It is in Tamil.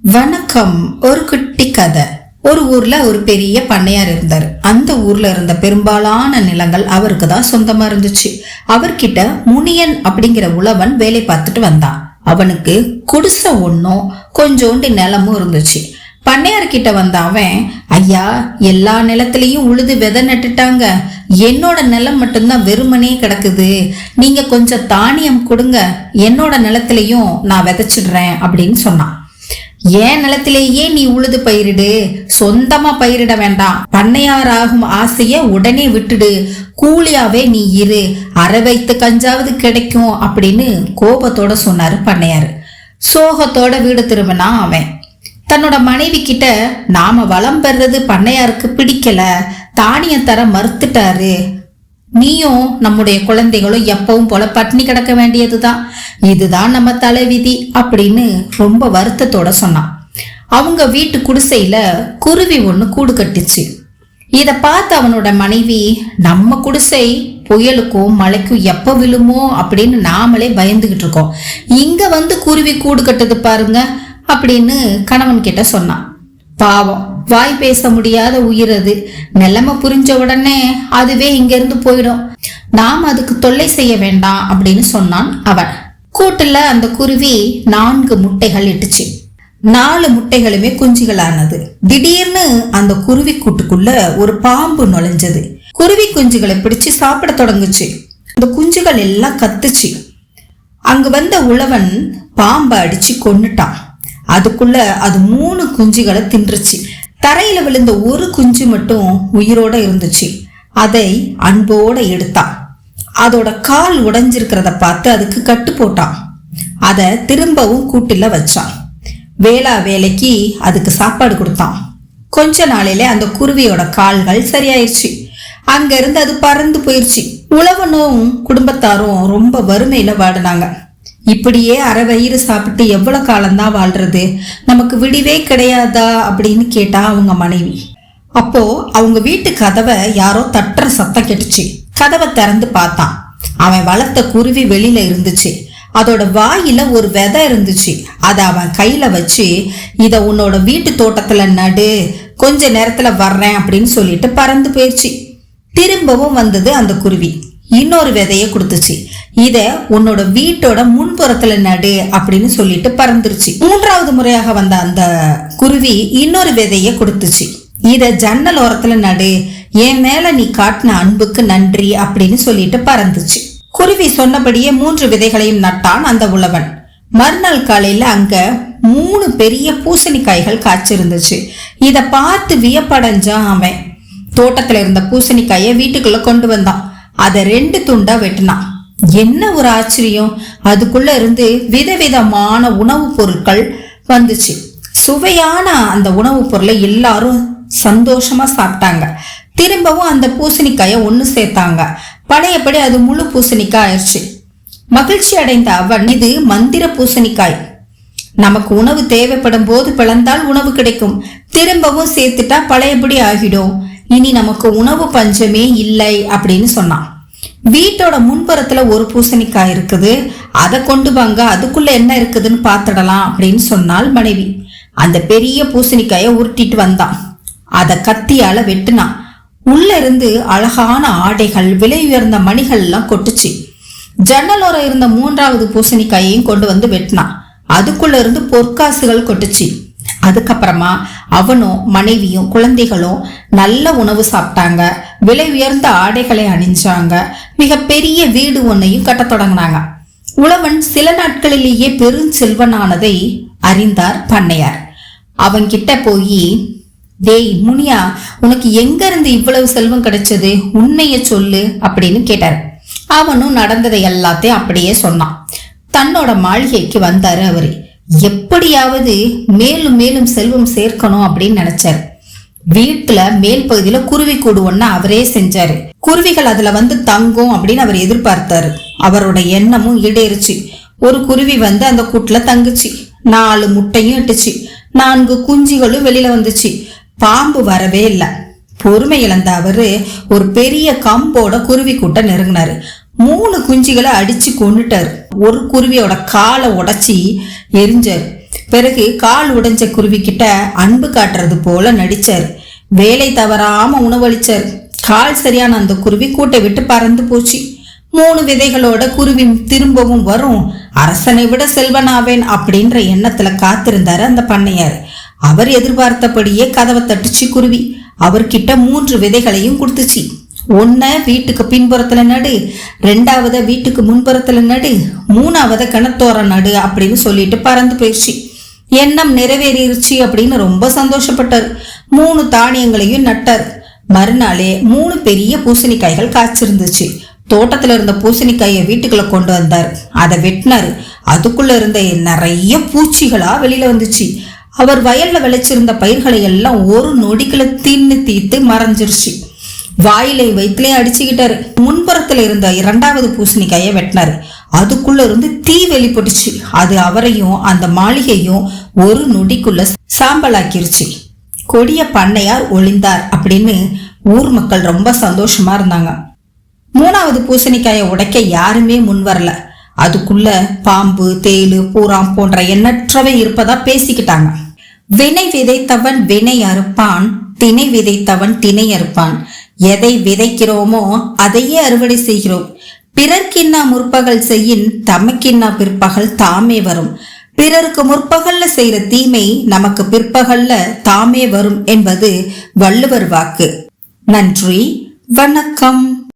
வணக்கம். ஒரு குட்டி கதை. ஒரு ஊர்ல ஒரு பெரிய பண்ணையார் இருந்தார். அந்த ஊர்ல இருந்த பெரும்பாலான நிலங்கள் அவருக்கு தான் சொந்தமா இருந்துச்சு. அவர்கிட்ட முனியன் அப்படிங்கிற உழவன் வேலை பார்த்துட்டு வந்தான். அவனுக்கு குடிசை ஒன்றும் கொஞ்சோண்டு நிலமும் இருந்துச்சு. பண்ணையார்கிட்ட வந்த அவன் ஐயா எல்லா நிலத்திலையும் உழுது விதை நட்டுட்டாங்க. என்னோட நிலம் மட்டும்தான் வெறுமனே கிடக்குது. நீங்க கொஞ்சம் தானியம் கொடுங்க. என்னோட நிலத்திலையும் நான் விதைச்சிடுறேன் அப்படின்னு சொன்னான். ஏன் நிலத்திலேயே நீ உழுது பயிரிடு? சொந்தமா பயிரிட வேண்டாம். பண்ணையாராகும் ஆசைய உடனே விட்டுடு. கூலியாவே நீ இரு. அரை வைத்து கஞ்சாவது கிடைக்கும் அப்படின்னு கோபத்தோட சொன்னாரு பண்ணையாரு. சோகத்தோட வீடு திரும்பினா அவன். தன்னோட மனைவி கிட்ட நாம வளம் பெறது பண்ணையாருக்கு பிடிக்கல. தானியம் தர மறுத்துட்டாரு. நீயும் நம்முடைய குழந்தைகளும் எப்பவும் போல பட்னி கிடக்க வேண்டியதுதான். இதுதான் நம்ம தலைவிதி அப்படின்னு ரொம்ப வருத்தத்தோட சொன்னான். அவங்க வீட்டு குடிசையில குருவி ஒன்று கூடு கட்டுச்சு. இதை பார்த்து அவனோட மனைவி நம்ம குடிசை புயலுக்கும் மழைக்கும் எப்போ விழுமோ அப்படின்னு நாமளே பயந்துகிட்டு இருக்கோம். இங்க வந்து குருவி கூடு கட்டுது பாருங்க அப்படின்னு கணவன் கிட்ட சொன்னான். பாவம். வாய் பேச முடியாத உயிர் அது. நிலைமை புரிஞ்ச உடனே அதுவே இங்க இருந்து போயிடும். நாம் அதுக்கு தொல்லை செய்ய வேண்டாம் அப்படின்னு சொன்னான் அவன். கூட்டுல அந்த குருவி நான்கு முட்டைகள் இட்டுச்சு. நாலு முட்டைகளுமே குஞ்சுகளானது. திடீர்னு அந்த குருவி கூட்டுக்குள்ள ஒரு பாம்பு நுழைஞ்சது. குருவி குஞ்சுகளை பிடிச்சு சாப்பிட தொடங்குச்சு. அந்த குஞ்சுகள் எல்லாம் கத்துச்சு. அங்கு வந்த உழவன் பாம்பை அடிச்சு கொன்னுட்டான். அதுக்குள்ள அது மூணு குஞ்சுகளை தின்றுச்சு. தரையில விழுந்த ஒரு குஞ்சு மட்டும் உயிரோட இருந்துச்சு. அதை அன்போட எடுத்தான் அதோட கால் உடைஞ்சிருக்கிறத பார்த்து அதுக்கு கட்டு போட்டான். அதை திரும்பவும் கூட்டில் வச்சான் வேளா வேலைக்கு அதுக்கு சாப்பாடு கொடுத்தான். கொஞ்ச நாளையில அந்த குருவியோட கால்கள் சரியாயிருச்சு. அங்கேருந்து அது பறந்து போயிருச்சு. உழவனும் குடும்பத்தாரும் ரொம்ப வறுமையில வாடினாங்க. இப்படியே அரை வயிறு சாப்பிட்டு எவ்வளோ காலம்தான் வாழ்றது? நமக்கு விடிவே கிடையாதா? அப்படின்னு கேட்டா அவங்க மனைவி. அப்போ அவங்க வீட்டு கதவை யாரோ தட்டுற சத்தம் கெட்டுச்சு. கதவை திறந்து பார்த்தான். அவன் வளர்த்த குருவி வெளியில இருந்துச்சு. அதோட வாயில ஒரு விதை இருந்துச்சு. அதை அவன் கையில வச்சு இத உன்னோட வீட்டு தோட்டத்துல நடு கொஞ்ச நேரத்துல வர்றேன் அப்படின்னு சொல்லிட்டு பறந்து போயிடுச்சு திரும்பவும் வந்தது அந்த குருவி. இன்னொரு விதையை கொடுத்துச்சு. இத உன்னோட வீட்டோட முன்புறத்துல நடு அப்படின்னு சொல்லிட்டு பறந்துருச்சு. மூன்றாவது முறையாக வந்த அந்த குருவி இன்னொரு விதையை கொடுத்துச்சு. இத ஜன்னல் ஓரத்துல நடு என் மேல நீ காட்டின அன்புக்கு நன்றி அப்படின்னு சொல்லிட்டு பறந்துச்சு. குருவி சொன்னபடியே மூன்று விதைகளையும் நட்டான் அந்த உழவன். மறுநாள் காலையில அங்க மூணு பெரிய பூசணிக்காய்கள் காய்ச்சிருந்துச்சு. இத பார்த்து வியப்படைஞ்சான் அவன். தோட்டத்துல இருந்த பூசணிக்காயை வீட்டுக்குள்ள கொண்டு வந்தான். அதை ரெண்டு துண்டா வெட்டினான் என்ன ஒரு ஆச்சரியம்? அதுக்குள்ள இருந்து விதவிதமான உணவுப் பொருட்கள் வந்துச்சு. சுவையான அந்த உணவுப் பொருளை எல்லாரும் சந்தோஷமா சாப்பிட்டாங்க. திரும்பவும் அந்த பூசணிக்காயை ஒன்று சேர்த்தாங்க. பழையபடி அது முழு பூசணிக்காய் ஆயிடுச்சு. மகிழ்ச்சி அடைந்த அவன் இது மந்திர பூசணிக்காய். நமக்கு உணவு தேவைப்படும் போது பிளந்தால் உணவு கிடைக்கும். திரும்பவும் சேர்த்துட்டா பழையபடி ஆகிடும். இனி நமக்கு உணவு பஞ்சமே இல்லை அப்படின்னு சொன்னான். வீட்டோட முன்புறத்துல ஒரு பூசணிக்காய் இருக்குது. அதை கொண்டு வாங்க அதுக்குள்ள என்ன இருக்குதுன்னு பார்த்துடலாம் அப்படின்னு சொன்னால் மனைவி. அந்த பெரிய பூசணிக்காயை உருட்டிட்டு வந்தான். அதை கத்தியால வெட்டினான். உள்ள இருந்து அழகான ஆடைகள் விலை உயர்ந்த மணிகள் எல்லாம் கொட்டுச்சு. ஜன்னலோரம் இருந்த மூன்றாவது பூசணிக்காயையும் கொண்டு வந்து வெட்டினான். அதுக்குள்ள இருந்து பொற்காசுகள் கொட்டுச்சு. அதுக்கப்புறமா அவனும் மனைவியும் குழந்தைகளும் நல்ல உணவு சாப்பிட்டாங்க. விலை உயர்ந்த ஆடைகளை அணிஞ்சாங்க. மிகப்பெரிய வீடு ஒன்றையும் கட்டத் தொடங்கினாங்க. உழவன் சில நாட்களிலேயே பெருஞ்செல்வனானதை அறிந்தார் பண்ணையார். அவன்கிட்ட போய் டேய் முனியா உனக்கு எங்க இருந்து இவ்வளவு செல்வம் கிடைச்சது? உண்மையை சொல்லு அப்படின்னு கேட்டார். அவனும் நடந்ததை எல்லாத்தையும் அப்படியே சொன்னான். தன்னோட மாளிகைக்கு வந்தாரு அவரு. எப்படியாவது மேலும் மேலும் செல்வம் சேர்க்கணும் அப்படின்னு நினைச்சாரு. வீட்டுல மேல் பகுதியில குருவி கூடு ஒண்ணு அவரே செஞ்சாரு. குருவிகள் அதுல வந்து தங்கும் அப்படின்னு அவர் எதிர்பார்த்தாரு. அவரோட எண்ணமும் ஈடேறுச்சு. ஒரு குருவி வந்து அந்த கூட்டுல தங்குச்சு. நாலு முட்டையும் இட்டுச்சு. நான்கு குஞ்சுகளும் வெளியில வந்துச்சு. பாம்பு வரவே இல்லை. பொறுமை இழந்த அவரு ஒரு பெரிய கம்போட குருவி கூட்ட நெருங்கினாரு. மூணு குஞ்சுகளை அடிச்சு கொண்டுட்டாரு ஒரு குருவியோட காலை உடைச்சி எரிஞ்சாரு. பிறகு கால் உடைஞ்ச குருவி கிட்ட அன்பு காட்டுறது போல நடிச்சார். வேலை தவறாம உணவளிச்சார். கால் சரியான அந்த குருவி கூட்டை விட்டு பறந்து போச்சு. மூணு விதைகளோட குருவி திரும்பவும் வரும். அரசனை விட செல்வனாவேன் அப்படின்ற எண்ணத்துல காத்திருந்தாரு அந்த பண்ணையார். அவர் எதிர்பார்த்தபடியே கதவை தட்டுச்சு குருவி. அவர்கிட்ட மூன்று விதைகளையும் கொடுத்துச்சு. ஒன்ன வீட்டுக்கு பின்புறத்தில் நடு ரெண்டாவத வீட்டுக்கு முன்புறத்தில் நடு மூணாவதை கணத்தோர நடு அப்படின்னு சொல்லிட்டு பறந்து போயிடுச்சு எண்ணம் நிறைவேறிடுச்சு அப்படின்னு ரொம்ப சந்தோஷப்பட்டார். மூணு தானியங்களையும் நட்டார். மறுநாளே மூணு பெரிய பூசணிக்காய்கள் காய்ச்சிருந்துச்சு. தோட்டத்தில் இருந்த பூசணிக்காயை வீட்டுக்குள்ள கொண்டு வந்தார். அதை வெட்டினார். அதுக்குள்ள இருந்த நிறைய பூச்சிகளா வெளியில வந்துச்சு. அவர் வயல்ல விளைச்சிருந்த பயிர்களை எல்லாம் ஒரு நொடிக்குள்ள தின்னு தீத்து மறைஞ்சிருச்சு. வாயிலை வயிற்றுலே அடிச்சுக்கிட்டாரு. முன்புறத்துல இருந்த இரண்டாவது பூசணிக்காயை வெட்டினாரு. அதுக்குள்ள இருந்து தீ வெளிப்பட்டுச்சு. அது அவரையும் அந்த மாளிகையும் ஒரு நொடிக்குள்ள சாம்பலாக்கிருச்சு. கொடிய பண்ணையார் ஒளிந்தார் அப்படின்னு ஊர் மக்கள் ரொம்ப சந்தோஷமா இருந்தாங்க. மூணாவது பூசணிக்காயை உடைக்க யாருமே முன் வரல. அதுக்குள்ள பாம்பு தேளு பூராம் போன்ற எண்ணற்றவை இருப்பதா பேசிக்கிட்டாங்க. வினை விதைத்தவன் வினை அறுப்பான் திணை விதைத்தவன் திணை அறுப்பான். எதை விதைக்கிறோமோ அதையே அறுவடை செய்கிறோம். பிறர்க்கின்னா முற்பகல் செய்யின் தமக்கின்னா பிற்பகல் தாமே வரும். பிறருக்கு முற்பகல்ல செய்யற தீமை நமக்கு பிற்பகல்ல தாமே வரும் என்பது வள்ளுவர் வாக்கு. நன்றி வணக்கம்.